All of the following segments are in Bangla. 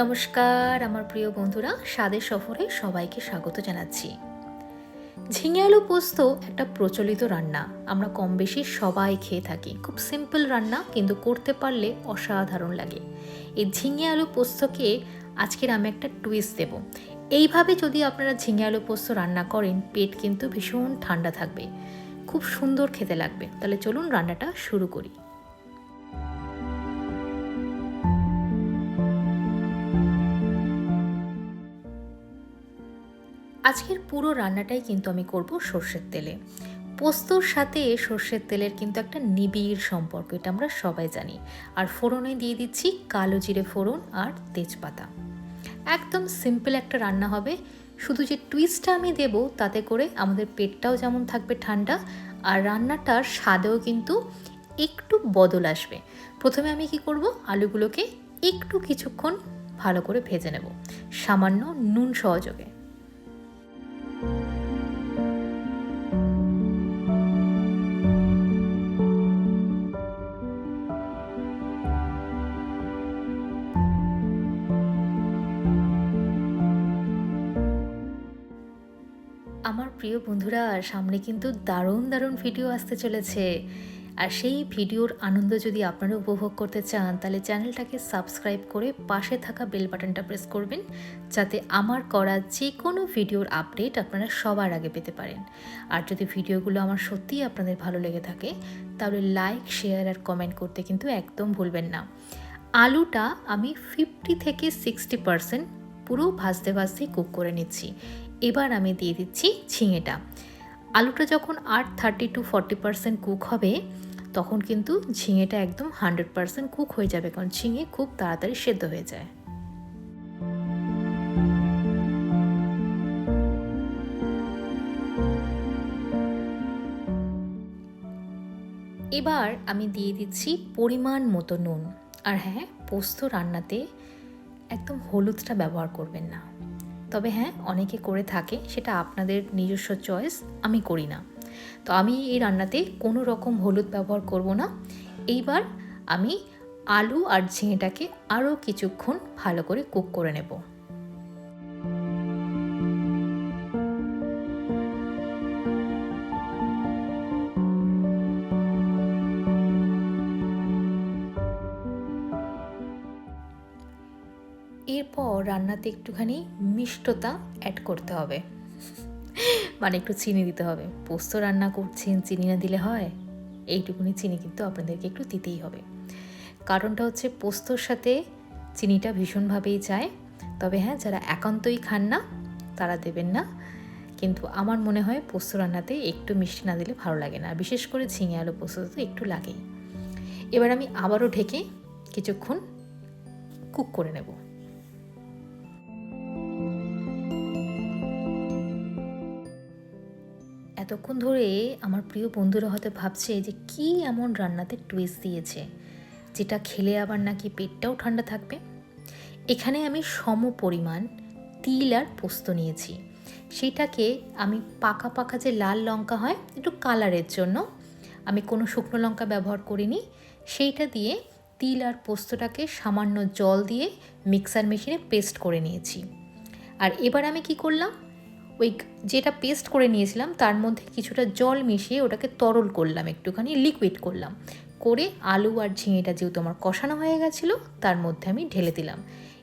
নমস্কার, আমার প্রিয় বন্ধুরা। স্বাদের সফরে সবাইকে স্বাগত জানাচ্ছি। ঝিঙে আলু পোস্ত একটা প্রচলিত রান্না। আমরা কম বেশি সবাই খেয়ে থাকি। খুব সিম্পল রান্না, কিন্তু করতে পারলে অসাধারণ লাগে। এই ঝিঙে আলু পোস্তকে আজকের আমি একটা টুইস্ট দেব। এইভাবে যদি আপনারা ঝিঙে আলু পোস্ত রান্না করেন, পেট কিন্তু ভীষণ ঠান্ডা থাকবে। খুব সুন্দর খেতে লাগবে। তাহলে চলুন রান্নাটা শুরু করি। আজকের পুরো রান্নাটাই কিন্তু আমি করব সর্ষের তেলে। পোস্তর সাথে সর্ষের তেলের কিন্তু একটা নিবিড় সম্পর্ক, এটা আমরা সবাই জানি। আর ফোড়নে দিয়ে দিচ্ছি কালো জিরে ফোড়ন আর তেজপাতা। একদম সিম্পল একটা রান্না হবে। শুধু যে টুইস্টটা আমি দেব তাতে করে আমাদের পেটটাও যেমন থাকবে ঠান্ডা, আর রান্নাটার স্বাদেও কিন্তু একটু বদল আসবে। প্রথমে আমি কি করব? আলুগুলোকে একটু কিছুক্ষণ ভালো করে ভেজে নেব। সামান্য নুন সহযোগে। আমার প্রিয় বন্ধুরা সামনে কিন্তু দারুণ দারুণ ভিডিও আসতে চলেছে। আর সেই ভিডিওর আনন্দ যদি আপনারা উপভোগ করতে চান, তাহলে চ্যানেলটাকে সাবস্ক্রাইব করে পাশে থাকা বেল বাটনটা প্রেস করবেন, যাতে আমার করা যে কোনো ভিডিওর আপডেট আপনারা সবার আগে পেতে পারেন। আর যদি ভিডিওগুলো আমার সত্যিই আপনাদের ভালো লেগে থাকে, তাহলে লাইক, শেয়ার আর কমেন্ট করতে কিন্তু একদম ভুলবেন না। আলুটা আমি ফিফটি থেকে সিক্সটি পারসেন্ট পুরো ভাজতে ভাজতেই কুক করে নিচ্ছি। এবার আমি দিয়ে দিচ্ছি ঝিঙেটা। আলুটা যখন আট thirty to forty percent cook হবে, তখন কিন্তু ঝিঙেটা একদম হান্ড্রেড পারসেন্ট কুক হয়ে যাবে, কারণ ঝিঙে খুব তাড়াতাড়ি সেদ্ধ হয়ে যায়। এবার আমি দিয়ে দিচ্ছি পরিমাণ মতো নুন। আর হ্যাঁ পোস্ত রান্নাতে একদম হলুদটা ব্যবহার করবেন না। তবে হ্যাঁ অনেকে করে থাকে, সেটা আপনাদের নিজস্ব চয়েস আমি করি না। তো আমি এই রান্নাতে কোনো রকম হলুদ ব্যবহার করব না। এইবার আমি আলু আর ঝিঙেটাকে আরও কিছুক্ষণ ভালো করে কুক করে নেব। এরপর রান্নাতে একটুখানি মিষ্টতা অ্যাড করতে হবে। মানে একটু চিনি দিতে হবে। পোস্ত রান্না করছেন, চিনি না দিলে হয়? এইটুকুনি চিনি কিন্তু আপনাদেরকে একটু দিতেই হবে। কারণটা হচ্ছে পোস্তর সাথে চিনিটা ভীষণভাবেই যায়। তবে হ্যাঁ যারা একান্তই খান না, তারা দেবেন না। কিন্তু আমার মনে হয় পোস্ত রান্নাতে একটু মিষ্টি না দিলে ভালো লাগে না। বিশেষ করে ঝিঙে আলু পোস্ত তো একটু লাগেই। এবার আমি আবারও ঢেকে কিছুক্ষণ কুক করে নেব। এতক্ষণ ধরে আমার প্রিয় বন্ধুরা হয়তো ভাবছে যে কি এমন রান্নাতে টুইস্ট দিয়েছে, যেটা খেলে আবার নাকি পেটটাও ঠান্ডা থাকবে? এখানে আমি সম পরিমাণ তিল আর পোস্ত নিয়েছি। সেটাকে আমি পাকা পাকা যে লাল লঙ্কা হয়, একটু কালারের জন্য। আমি কোনো শুকনো লঙ্কা ব্যবহার করিনি। সেইটা দিয়ে তিল আর পোস্তটাকে সামান্য জল দিয়ে মিক্সার মেশিনে পেস্ট করে নিয়েছি। আর এবার আমি কি করলাম? ওই যেটা পেস্ট করে নিয়েছিলাম, তার মধ্যে কিছুটা জল মিশিয়ে ওটাকে তরল করলাম একটুখানি লিকুইড করলাম। করে আলু আর ঝিঙেটা যেহেতু আমার কষানো হয়ে গেছিল, তার মধ্যে আমি ঢেলে দিলাম।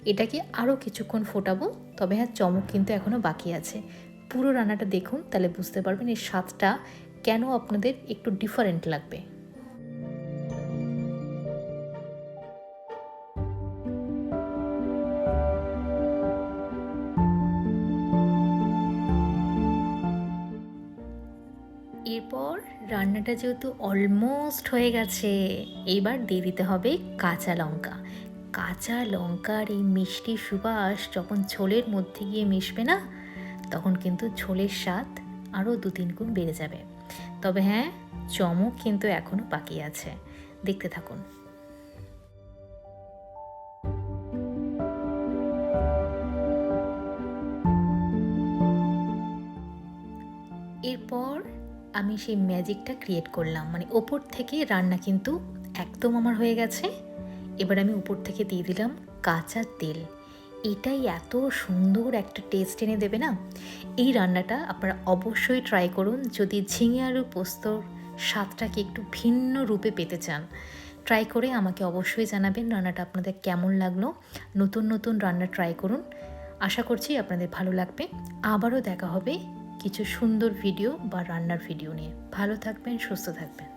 এটাকে আরও কিছুক্ষণ ফোটাবো, তবে হ্যাঁ চমক কিন্তু এখনও বাকি আছে। পুরো রান্নাটা দেখুন, তাহলে বুঝতে পারবেন এই স্বাদটা কেন আপনাদের একটু ডিফারেন্ট লাগবে। এরপর রান্নাটা যেহেতু অলমোস্ট হয়ে গেছে এইবার দিয়ে দিতে হবে কাঁচা লঙ্কা। কাঁচা লঙ্কার এই মিষ্টি সুবাস যখন ঝোলের মধ্যে গিয়ে মিশবে না, তখন কিন্তু ঝোলের স্বাদ আরও দু তিন গুণ বেড়ে যাবে। তবে হ্যাঁ চমক কিন্তু এখনও বাকি আছে। দেখতে থাকুন। এরপর আমি সেই ম্যাজিকটা ক্রিয়েট করলাম। মানে ওপর থেকে রান্না কিন্তু একদম আমার হয়ে গেছে। এবার আমি উপর থেকে দিয়ে দিলাম কাঁচা তেল। এটাই এত সুন্দর একটা টেস্ট এনে দেবে না? এই রান্নাটা আপনারা অবশ্যই ট্রাই করুন। যদি ঝিঙে আলু পোস্তর স্বাদটাকে একটু ভিন্ন রূপে পেতে চান ট্রাই করে আমাকে অবশ্যই জানাবেন রান্নাটা আপনাদের কেমন লাগল। নতুন নতুন রান্না ট্রাই করুন। আশা করছি আপনাদের ভালো লাগবে। আবারও দেখা হবে কিছু সুন্দর ভিডিও বা রান্নার ভিডিও নিয়ে। ভালো থাকবেন সুস্থ থাকবেন।